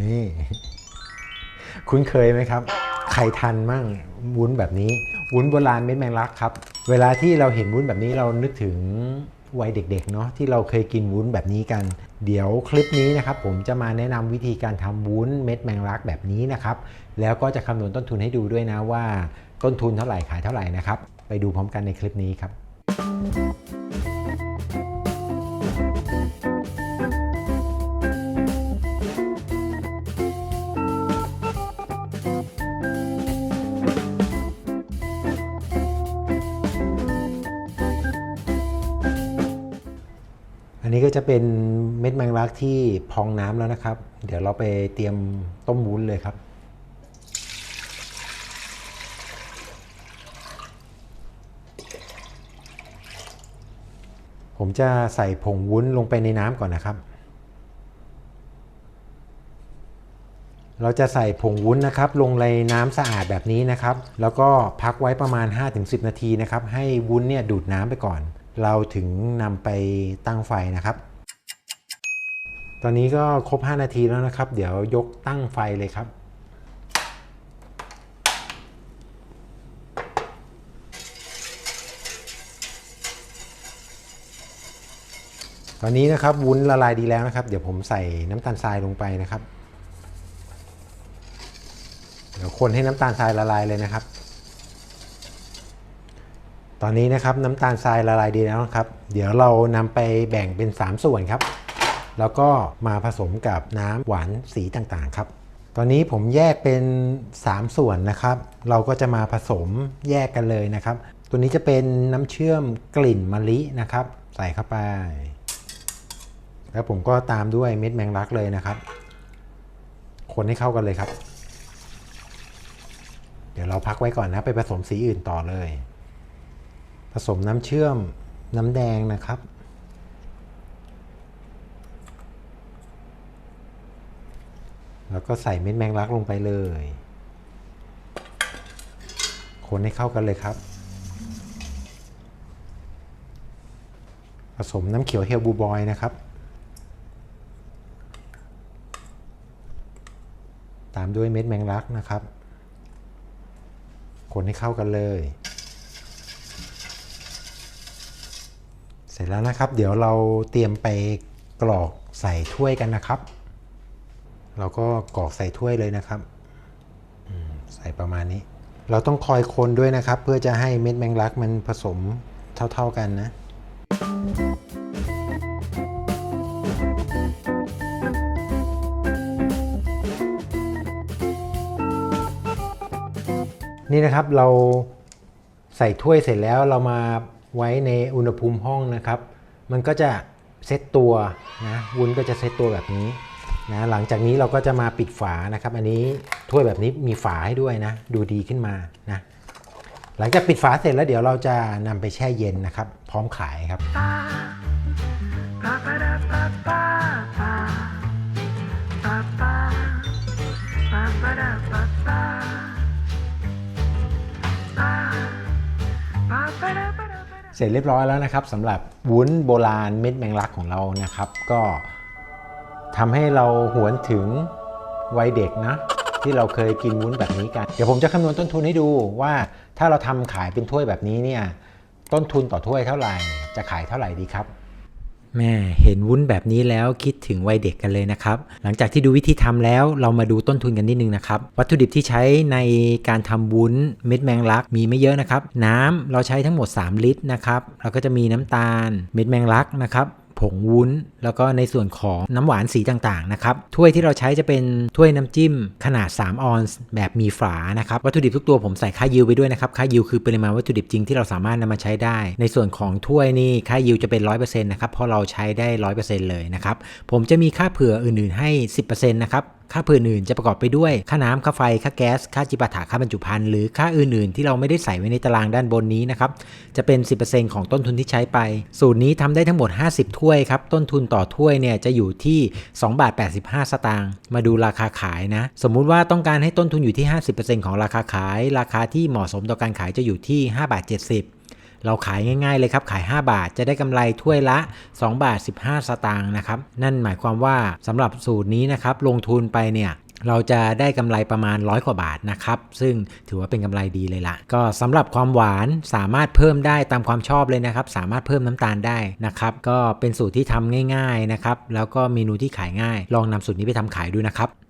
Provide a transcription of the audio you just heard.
นี่คุ้นเคยไหมครับ ใครทันมั่งวุ้นแบบนี้ วุ้นโบราณเม็ดแมงลักครับ เวลาที่เราเห็นวุ้นแบบนี้เรานึกถึงวัยเด็กๆเนาะที่เราเคยกินวุ้นแบบนี้กัน เดี๋ยวคลิปนี้นะครับผมจะมาแนะนำวิธีการทำวุ้นเม็ดแมงลักแบบนี้นะครับ แล้วก็จะคำนวณต้นทุนให้ดูด้วยนะว่า ต้นทุนเท่าไหร่ขายเท่าไหร่นะครับ ไปดูพร้อมกันในคลิปนี้ครับ นี้ก็จะเป็นเม็ดแมงลักที่พองน้ำแล้วนะครับ เดี๋ยวเราไปเตรียมต้มวุ้นเลยครับ ผมจะใส่ผงวุ้นลงไปในน้ำก่อนนะครับ เราจะใส่ผงวุ้นนะครับ ลงในน้ำสะอาดแบบนี้นะครับ แล้วก็พักไว้ประมาณ 5-10 นาทีนะครับ ให้วุ้นเนี่ยดูดน้ำไปก่อน เราถึงนำไปตั้งไฟนะครับ ตอนนี้ก็ครบ 5 นาทีแล้วนะครับ เดี๋ยวยกตั้งไฟเลยครับ ตอนนี้นะครับวุ้นละลายดีแล้วนะครับ เดี๋ยวผมใส่น้ำตาลทรายลงไปนะครับ เดี๋ยวคนให้น้ำตาลทรายละลายเลยนะครับ ตอนนี้นะครับน้ำตาลทรายละลายดีแล้วนะครับ เดี๋ยวเรานำไปแบ่งเป็น 3 ส่วนครับ แล้วก็มาผสมกับน้ำหวานสีต่างๆครับ ตอนนี้ผมแยกเป็น 3 ส่วนนะครับ เราก็จะมาผสมแยกกันเลยนะครับ ตัวนี้จะเป็นน้ำเชื่อมกลิ่นมะลินะครับ ใส่เข้าไป แล้วผมก็ตามด้วยเม็ดแมงลักเลยนะครับ คนให้เข้ากันเลยครับ เดี๋ยวเราพักไว้ก่อนนะไปผสมสีอื่นต่อเลย สมน้ำเชื่อมน้ำแดงนะครับ แล้วก็ใส่เม็ดแมงลักลงไปเลย คนให้เข้ากันเลยครับ ผสมน้ำเขียวเฮลบูบอยนะครับ ตามด้วยเม็ดแมงลักนะครับ คนให้เข้ากันเลย เสร็จแล้วนะครับ เดี๋ยวเราเตรียมไปกรอกใส่ถ้วยกันนะครับ เราก็กรอกใส่ถ้วยเลยนะครับใส่ประมาณนี้ เราต้องคอยคนด้วยนะครับ เพื่อจะให้เม็ดแมงลักมันผสมเท่า ๆกันนะนี่นะครับเราใส่ถ้วยเสร็จแล้วเรามา ไว้ในอุณหภูมิห้องนะครับ มันก็จะเซตตัวนะวุ้นก็จะเซตตัวแบบนี้นะหลังจากนี้เราก็จะมาปิดฝานะครับ อันนี้ถ้วยแบบนี้มีฝาให้ด้วยนะ ดูดีขึ้นมานะหลังจากปิดฝาเสร็จแล้วเดี๋ยวเราจะนำไปแช่เย็นนะครับ พร้อมขายครับ เสร็จเรียบร้อยแล้วนะครับสำหรับวุ้นโบราณเม็ดแมงลักของเรานะครับ ก็ทำให้เราหวนถึงวัยเด็กนะที่เราเคยกินวุ้นแบบนี้กัน เดี๋ยวผมจะคำนวณต้นทุนให้ดูว่าถ้าเราทำขายเป็นถ้วยแบบนี้เนี่ยต้นทุนต่อถ้วยเท่าไหร่ จะขายเท่าไหร่ดีครับ แม่เห็นวุ้นแบบนี้แล้วคิดถึงวัยเด็กกันเลยนะครับ หลังจากที่ดูวิธีทำแล้วเรามาดูต้นทุนกันนิดนึงนะครับ วัตถุดิบที่ใช้ในการทำวุ้นเม็ดแมงลักมีไม่เยอะนะครับ น้ำเราใช้ทั้งหมด 3 ลิตรนะครับ เราก็จะมีน้ำตาล เม็ดแมงลักนะครับ ผงวุ้น แล้วก็ในส่วนของน้ำหวานสีต่างๆนะครับถ้วยที่เราใช้จะเป็นถ้วยน้ำจิ้มขนาด 3 ออนซ์แบบมีฝานะครับวัตถุดิบทุกตัวผมใส่ค่ายิวไปด้วยนะครับค่ายิวคือปริมาณวัตถุดิบจริงที่เราสามารถนำมาใช้ได้ ในส่วนของถ้วยนี่ค่ายิวจะเป็น 100%นะครับเพราะเราใช้ได้ 100%เลยนะครับผมจะมีค่าเผื่ออื่นๆให้ 10%นะครับ ค่าเผื่ออื่นจะประกอบไปด้วย ค่าน้ำค่าไฟ ค่าแก๊ส ค่าจิปาถะค่าบรรจุภัณฑ์หรือค่าอื่น ๆ ที่เราไม่ได้ใส่ไว้ในตารางด้านบนนี้นะครับ จะเป็น 10%ของต้นทุนที่ใช้ไป สูตรนี้ทำได้ทั้งหมด 50 ถ้วยครับ ต้นทุนต่อถ้วยเนี่ยจะอยู่ที่2บาท85 สตางค์ มาดูราคาขายนะ สมมุติว่าต้องการให้ต้นทุนอยู่ที่ 50%ของราคาขาย ราคาที่เหมาะสมต่อการขายจะอยู่ที่5บาท70 เราขายง่ายๆเลยครับ ขาย 5 บาทจะได้กำไรถ้วยละ 2 บาท 15 สตางค์นะครับ นั่นหมายความว่าสำหรับสูตรนี้นะครับลงทุนไปเนี่ยเราจะได้กำไรประมาณร้อยกว่าบาทนะครับ ซึ่งถือว่าเป็นกำไรดีเลยละก็สำหรับความหวานสามารถเพิ่มได้ตามความชอบเลยนะครับ สามารถเพิ่มน้ำตาลได้นะครับ ก็เป็นสูตรที่ทำง่าย ๆนะครับ แล้วก็เมนูที่ขายง่าย ลองนำสูตรนี้ไปทำขายดูนะครับ